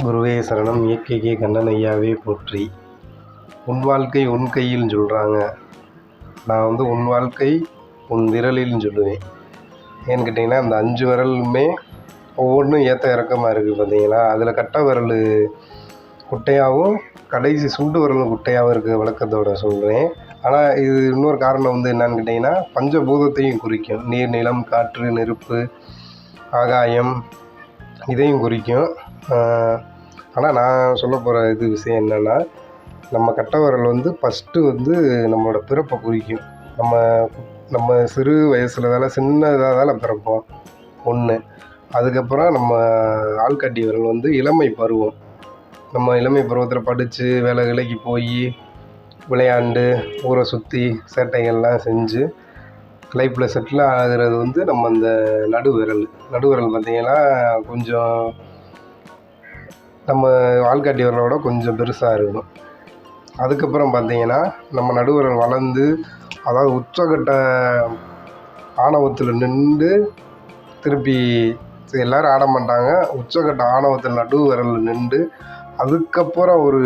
குருவே சரணம். இயற்கைக்கே கண்ணன் ஐயாவே போற்றி. உன் வாழ்க்கை உன் கையில்னு சொல்கிறாங்க நான் வந்து உன் வாழ்க்கை உன் விரலில்னு சொல்லுவேன். ஏன்னு கேட்டிங்கன்னா அந்த அஞ்சு விரலுமே ஒவ்வொன்றும் ஏற்ற இறக்கமாக இருக்குது பார்த்தீங்களா அதில் கட்டை விரல் குட்டையாகவும் கடைசி சுண்டு விரலும் குட்டையாகவும் இருக்கிற விளக்கத்தோட சொல்கிறேன் ஆனால் இது இன்னொரு காரணம் வந்து என்னன்னு கேட்டிங்கன்னா பஞ்சபூதத்தையும் குறிக்கும். நீர் நிலம் காற்று நெருப்பு ஆகாயம் இதையும் குறிக்கும். ஆனால் நான் சொல்ல போகிற இது விஷயம் என்னென்னா நம்ம கட்டை விரல் வந்து ஃபஸ்ட்டு வந்து நம்மளோட பிறப்பை குறிக்கும். நம்ம நம்ம சிறு வயசில் தானே சின்னதாக தானே பிறப்போம். ஒன்று அதுக்கப்புறம் நம்ம ஆள்காட்டி விரல் வந்து இளமை பருவம். நம்ம இளமை பருவத்தில் படித்து வேலை வேலைக்கு போய் விளையாண்டு ஊரை சுற்றி சேட்டைகள்லாம் செஞ்சு லைஃப்பில் செட்டில் ஆகிறது வந்து நம்ம அந்த நடுவிரல். நடுவிரல் நடு விரல் பார்த்திங்கன்னா கொஞ்சம் நம்ம ஆள்காட்டி விரலோட கொஞ்சம் பெருசாக இருக்கும் அதுக்கப்புறம் பார்த்தீங்கன்னா நம்ம நடுவிரல் வளர்ந்து அதாவது உச்சக்கட்ட ஆணவத்தில் நின்று திருப்பி எல்லோரும் ஆட மாட்டாங்க உச்சக்கட்ட ஆணவத்தில் நடு விரலில் நின்று அதுக்கப்புறம் ஒரு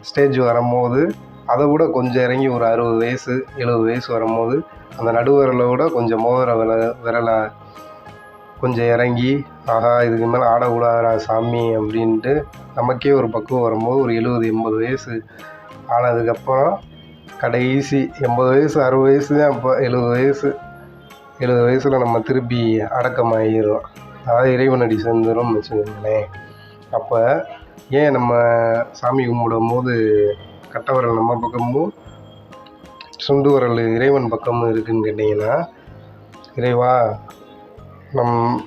ஸ்டேஜ் வரும்போது அதை விட கொஞ்சம் இறங்கி ஒரு அறுபது வயசு எழுபது வயசு வரும்போது அந்த நடு விரலை விட கொஞ்சம் மோதிர விர விரலை கொஞ்சம் இறங்கி ஆஹா இதுக்கு மேலே ஆடக்கூடாதா சாமி அப்படின்ட்டு நமக்கே ஒரு பக்குவம் வரும்போது ஒரு எழுபது எண்பது வயசு ஆனதுக்கப்புறம் கடைசி எண்பது வயசு அறுபது வயசு தான் இப்போ எழுபது வயசு. எழுபது வயசில் நம்ம திருப்பி அடக்கமாகிடும் அதாவது இறைவனடி சேர்ந்துடும் வச்சுக்கோங்களேன். அப்போ ஏன் நம்ம சாமி கும்பிடும் போது கட்டவரல் நம்ம பக்கமும் சுண்டு வரல் இறைவன் பக்கமும் இருக்குதுன்னு கேட்டிங்கன்னா இறைவா நம்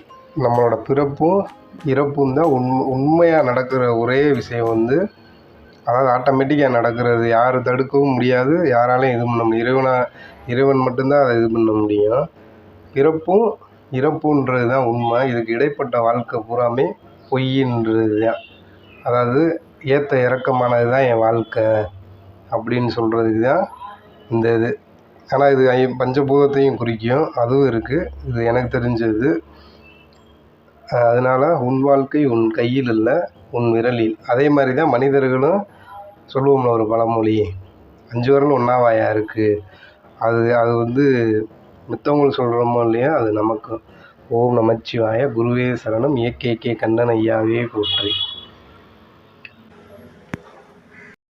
நம்மளோட பிறப்பும் இறப்பும் தான் உண் உண்மையாக நடக்கிற ஒரே விஷயம் வந்து அதாவது ஆட்டோமேட்டிக்காக நடக்கிறது. யார் தடுக்கவும் முடியாது. யாராலையும் இது பண்ண முடியும். இறைவனா இறைவன் மட்டும்தான் அதை இது பண்ண முடியும். பிறப்பும் இறப்புன்றது தான் உண்மை. இதுக்கு இடைப்பட்ட வாழ்க்கை பூராமே பொய்யின்றது தான். அதாவது ஏற்ற இறக்கமானது தான் என் வாழ்க்கை. அப்படின்னு சொல்கிறதுக்கு தான் இந்த இது. ஆனால் இது ஐ பஞ்சபூதத்தையும் குறிக்கும். அதுவும் இருக்குது இது எனக்கு தெரிஞ்சது. அதனால் உன் வாழ்க்கை உன் கையில் இல்லை உன் விரலில். அதே மாதிரி தான் மனிதர்களும் சொல்லுவோம்ல ஒரு பழமொழி. அஞ்சு விரல் ஒன்றாவாயா இருக்குது அது அது வந்து மித்தவங்களுக்கு சொல்கிறோமோ இல்லையா அது நமக்கும். ஓம் நமச்சிவாய குருவே சரணம். ஏகேகே கண்ணன் ஐயாவே போற்றி.